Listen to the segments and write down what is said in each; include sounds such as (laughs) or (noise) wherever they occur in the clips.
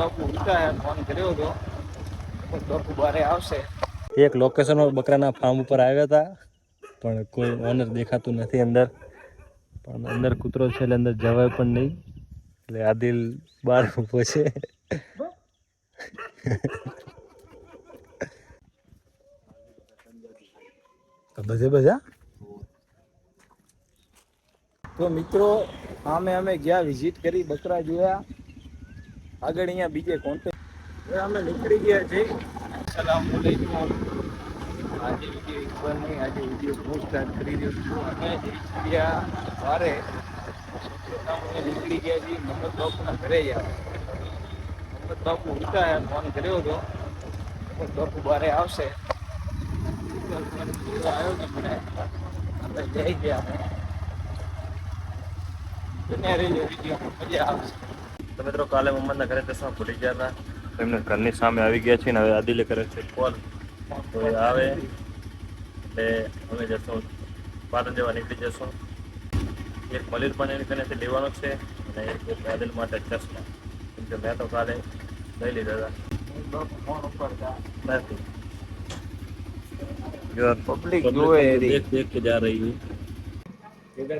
બાપુ ઉઠા ફોન કર્યો હતો બાપુ બારે આવશે. એક લોકેશન બકરાના ફાર્મ ઉપર આવ્યા હતા પણ કોઈ ઓનર દેખાતું નથી અંદર. પણ અંદર કૂતરો છે એટલે અંદર જવાય પણ નહીં. એટલે આદિલ બહાર ઊભો છે. બધે બધા? તો મિત્રો આમે અમે ગયા વિઝિટ કરી બકરા જોયા. આગળ અહીંયા બીજે કોન્ટેક્ટ અમે નીકળી ગયા છે સલામ વાલેકુમ આજે વીડિયો એકવાર નહીં આજે વીડિયો પોસ્ટ કરી રહ્યો છું. અમે ગયા વારે અમે નીકળી ગયા છીએ મોહમ્મદ બાપુના ઘરે ગયા. મોહમ્મદ બાપુ ઉઠા ફોન કર્યો હતો. મોહમ્મદ બાપુ બારે આવશે. આવ્યો ને મને. આપણે જઈ ગયા અમે. બન્યા રહેજો વિડીયોમાં મજા આવશે. તો મિત્રો કાલે મમ્મદના ઘરે ચશ્મા ભૂલી ગયા હતા તો એમને ઘરની સામે આવી ગયા છે ને હવે આદિલે કરે છે કોલ તો એ આવે એટલે અમે જશું પાટણ જવા નીકળી જશું એક મલીર પણ એની કનેથી લેવાનો છે અને એક આદિલ માટે ચશ્મા કેમ કે મેં તો કાલે લઈ લીધા હતા પબ્લિક દેખ દેખ કે જા રહી હૈ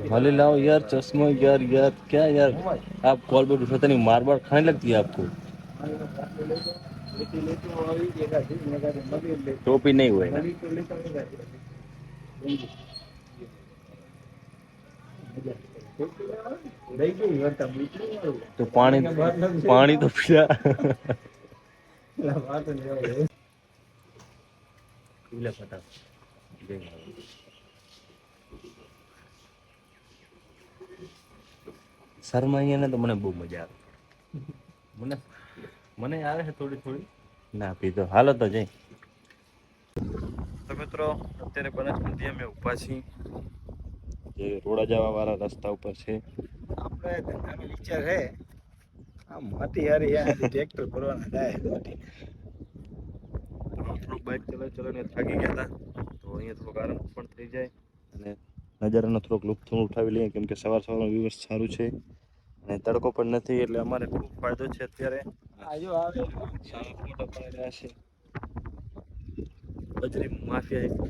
भले लाओ यार चश्मा यार यार क्या यार? आप कॉल पर उठाते नहीं मार बार खाने लगती है आपको। टोपी नहीं हुए तो पानी पानी तो पिया। (laughs) पता। અહીંયા તો મને બહુ મજા આવે. મને મને આવે છે થોડી થોડી. ના પીધો. હાલો તો જઈ. તો મિત્રો અત્યારે બનાસકાંઠી અમે ઊભા છીએ. જે રોડા જવા વાળા રસ્તા ઉપર છે. આપણે ધંધાનો વિચાર છે આમ માટી હારી ટ્રેક્ટર ભરવાના જાય થોડુંક બાઇક ચલાવી ચલાવીને થાકી ગયા હતા. તો અહીંયા થોડોક આરામ પણ થઈ જાય. અને નજારાનો થોડોક લુપ્ત ઉઠાવી લઈએ કેમ કે સવાર સવારનો વ્યવસ્થ સારું છે. અને તડકો પણ નથી એટલે અમારે ખૂબ ફાયદો છે અત્યારે. બજરી માફિયા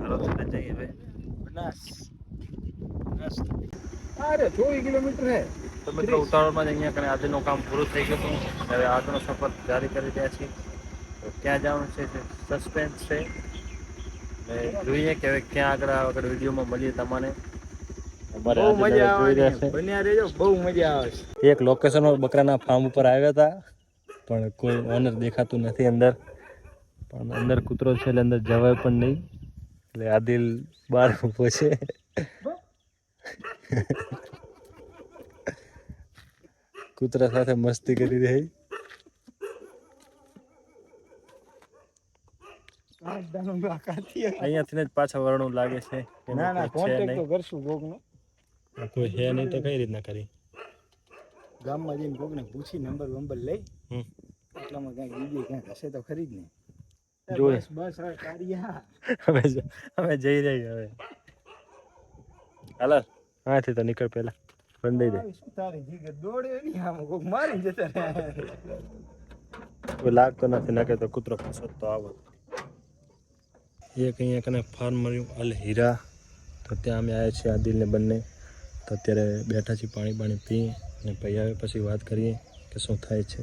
હાલો તમે જઈએ હવે અરે ચોવીસ કિલોમીટર હે. તો મિત્રો ઉતાવળમાં જ અહીંયા કને આજનું કામ પૂરું થઈ ગયું હતું હવે આગળનો સફર જારી કરી રહ્યા છીએ. ક્યાં જવાનું છે સસ્પેન્સ છે. જોઈએ કે હવે ક્યાં આગળ આગળ વિડીયોમાં મળીએ તમને એક લોકેશન બકરાના ફાર્મ ઉપર આવ્યા હતા પણ કોઈ ઓનર દેખાતું નથી અંદર. પણ અંદર કૂતરો છે એટલે અંદર જવાય પણ નહીં. એટલે આદિલ બહાર ઊભો છે. કૂતરા સાથે મસ્તી કરી રહી. અહીંયાથી જ પાછા વરણું લાગે છે. ના ના કોન્ટેક્ટ તો કરશું કોકનો કોઈ હે નહીં તો કઈ રીતના કરી? ગામમાં જઈને કોકને પૂછી નંબર વંબર લઈ. એટલામાં ક્યાંક બીજી ક્યાંક હશે તો ખરી જ ને. બસ બસ આ કાઢિયા હવે હવે જઈ રહી હવે. હાલો. તો નીકળ પેલા દઈ દે. તારી જીગર? દોડે નહીં આમ કોક મારી જતા કોઈ લાગતો નથી નાખે તો કૂતરો ફસત તો આવો. એક અહીંયા કને ફાર્મ મળ્યું અલ હીરા તો ત્યાં અમે આવ્યા છીએ આદિલ ને બંને. તો અત્યારે બેઠા છીએ પાણી પાણી પી અને પછી આવે પછી વાત કરીએ કે શું થાય છે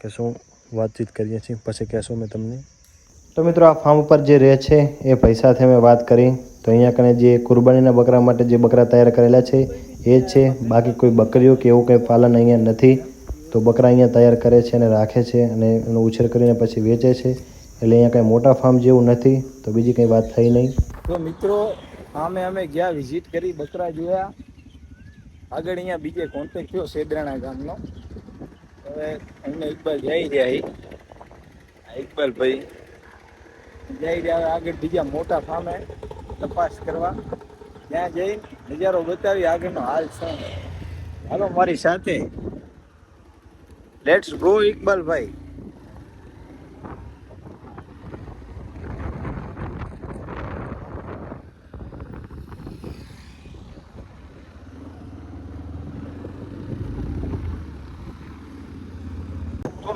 કે શું વાતચીત કરીએ છીએ પછી કહેશું મેં તમને. તો મિત્રો આ ફાર્મ ઉપર જે રહે છે એ પૈસાથી મેં વાત કરી. તો અહીંયા કને જે કુરબાનીના બકરા માટે જે બકરા તૈયાર કરેલા છે એ છે. બાકી કોઈ બકરીઓ કે એવું કંઈ પાલન અહીંયા નથી. તો બકરા અહીંયા તૈયાર કરે છે અને રાખે છે અને એનો ઉછેર કરીને પછી વેચે છે. એટલે અહીંયા કંઈ મોટા ફાર્મ જેવું નથી. તો બીજી કંઈ વાત થઈ નહીં. તો મિત્રો આમે અમે ગયા વિઝિટ કરી, બકરા જોયા. આગળ અહીંયા બીજે કોન્ટેક થયો સેદરાણા ગામનો. હવે અમને ઇકબાલ જઈ રહ્યા. ઇકબાલ ભાઈ જઈ રહ્યા આગળ બીજા મોટા ફાર્મે તપાસ કરવા. ત્યાં જઈને નજારો બતાવી આગળનો હાલ શું. હાલો, મારી સાથે. લેટ્સ ગો ઇકબાલભાઈ.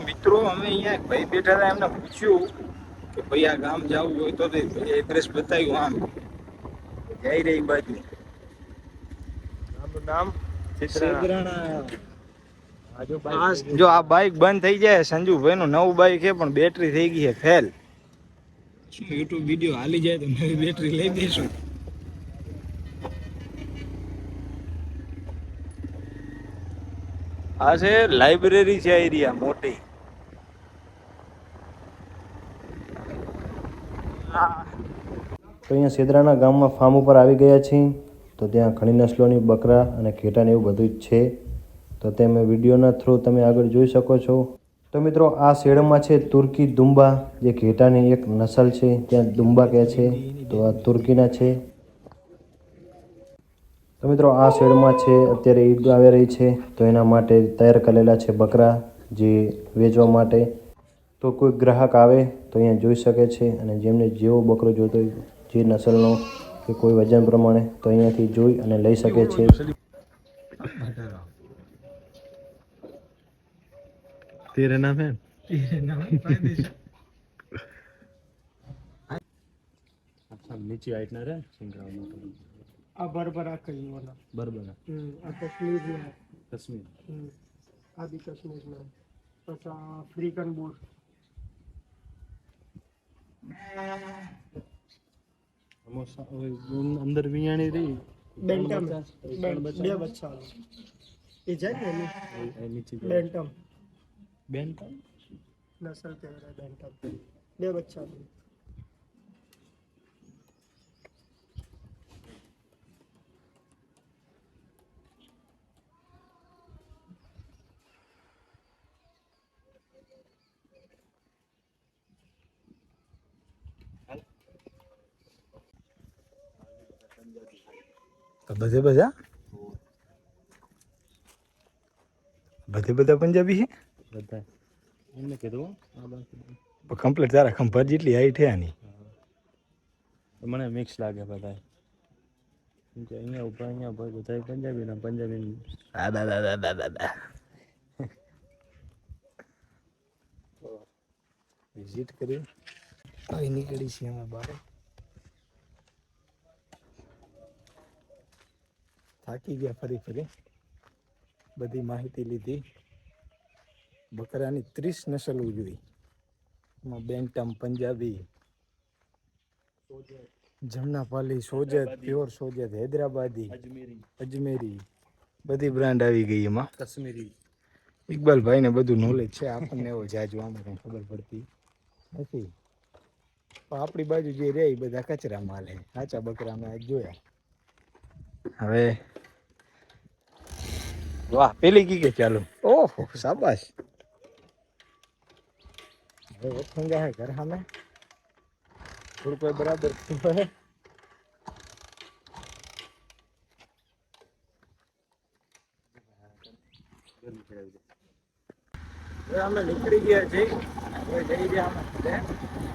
મિત્રો અમે અહીંયા ભાઈ બેઠા હતા એમને પૂછ્યું કે ભાઈ આ ગામ જવું હોય તો એડ્રેસ બતાવ્યું આમ. જઈ રહી બાજુ. નામ જો આ બાઇક બંધ થઈ જાય સંજુભાઈ નું નવું બાઇક છે પણ બેટરી થઈ ગઈ છે ફેલ યુટ્યુબ વીડિયો હાલી જાય તો નવી બેટરી લઈ દઈશું આ છે લાઇબ્રેરી છે એરિયા મોટી. તો અહીંયા સેદરાના ગામમાં ફાર્મ ઉપર આવી ગયા છીએ. તો ત્યાં ઘણી નસલોની બકરા અને ઘેટાને એવું બધું જ છે. તો તે વિડીયોના થ્રુ તમે આગળ જોઈ શકો છો. તો મિત્રો, આ શેડમાં છે તુર્કી દુંબા, જે ઘેટાની એક નસલ છે. ત્યાં દુંબા કહે છે. તો આ તુર્કીના છે. તો મિત્રો, આ શેડમાં છે, અત્યારે ઈદ આવી રહી છે. તો એના માટે તૈયાર કરેલા છે બકરા, જે વેચવા માટે. તો કોઈ ગ્રાહક આવે તો અહીંયા જોઈ શકે છે અને જેમને જેવો બકરો જોતો હોય જે નસલનો કે કોઈ વજન પ્રમાણે તો અહીંયાથી જોઈ અને લઈ શકે છે. કશ્મીર ના. કશ્મીર. પછી આફ્રિકન બોટ અંદર વિયાણી રહી. બેન્ટમ. બેન- બે બચ્ચા એ જાય ને એ બેન્ટમ. નસલ કહેવાય બેન્ટમ. બે બચ્ચા તો બધે બધા બધે બધા પંજાબી છે બધા એમને કીધું આ બાકી કમ્પ્લીટ તારા ખંભાત જેટલી હાઈટ છે આની મને મિક્સ લાગે બધા કેમ કે અહીંયા ઉપર અહીંયા ઉપર બધા પંજાબી ના પંજાબી આ દા દા દા દા દા દા વિઝિટ કરી હવે નીકળી છીએ અમે બહાર થાકી ગયા ફરી ફરી. બધી માહિતી લીધી. બકરાની ત્રીસ નસલ ઉજવી. એમાં બેન્ટમ પંજાબી જમનાપાલી સોજત પ્યોર સોજત હૈદરાબાદી અજમેરી. બધી બ્રાન્ડ આવી ગઈ એમાં. કશ્મીરી. ઇકબાલભાઈ ને બધું નોલેજ છે. આપણને એવો જાજુ આમ કઈ ખબર પડતી નથી. આપણી બાજુ જે રહે એ બધા કચરા માલ હે સાચા બકરા મેં જોયા. હવે વાહ પેલી કી કે ચાલુ? ઓહો શાબાશ. હવે વખંગા હે ઘર સામે. થોડું કોઈ બરાબર થયું હે. હવે અમે નીકળી ગયા છીએ. હવે જઈ રહ્યા અમે ઘરે.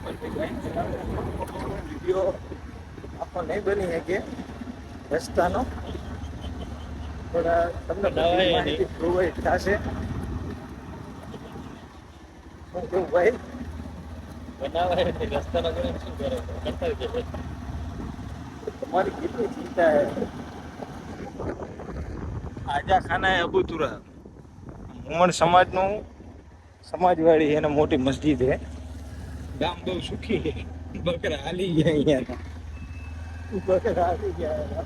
પછી વીડિયો આખો નહીં બની શકે. રસ્તાનો. થોડા તમને માહિતી પ્રોવાઈડ થશે. શું કેવું ભાઈ. બનાવાય રસ્તાનો શું કરે? કરતા જ તમારી કેટલી ચિંતા હે આજા ખાના એ અબુતુરા. મોમણ સમાજનું સમાજવાળી એને મોટી મસ્જિદ હે ગામ બહુ સુખી બકરા હાલી ગયા અહીંયા બકરા હાલી ગયા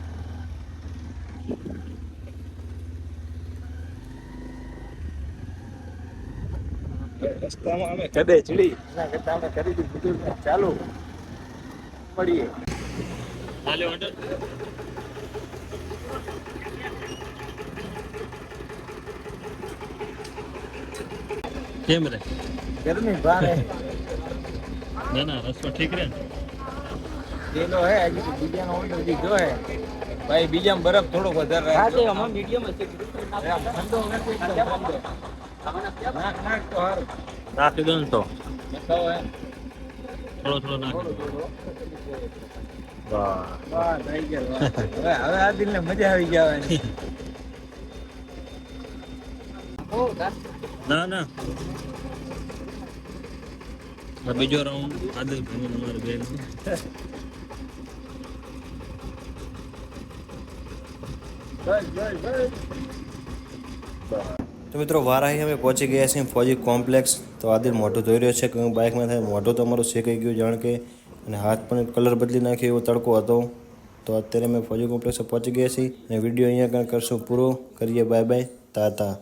રસ્તામાં અમે કદે ચડી. એના કરતા અમે કરી દીધું બધું ચાલુ પડીએ હાલે ઓર્ડર કેમ રે? ગરમી ભારે. ના ના રસ્તો ઠીક રે પેલો હે હજી બીજાનો ઓર્ડર દીધો હે. ભાઈ બીજામાં બરફ થોડો વધારે રાખજો. એમ ઠંડો નથી એકદમ ઠંડો. નાખ નાખ તો હારું. નાખી દો ને તો બતાવો એમ. થોડો થોડો નાખી થોડો દો થોડો. વાહ વાહ, થઈ ગયા, વાહ. હવે હવે આ દિલને મજા આવી જવાની ના ના આ બીજો રાઉન્ડ આદિલ ભાઈ અમારે બેન તો મિત્રો વારાહી અમે પહોંચી ગયા છીએ ફોજી કોમ્પ્લેક્સ. તો આદિલ મોઢું ધોઈ રહ્યો છે કે હું બાઇકમાં થાય. મોઢું તો અમારું શેકાઈ ગયું જાણ કે. અને હાથ પણ કલર બદલી નાખ્યો એવો તડકો હતો. તો અત્યારે અમે ફોજી કોમ્પ્લેક્સ પહોંચી ગયા છીએ. અને વીડિયો અહીંયા કંઈ કરશું પૂરો. કરીએ બાય બાય. તાતા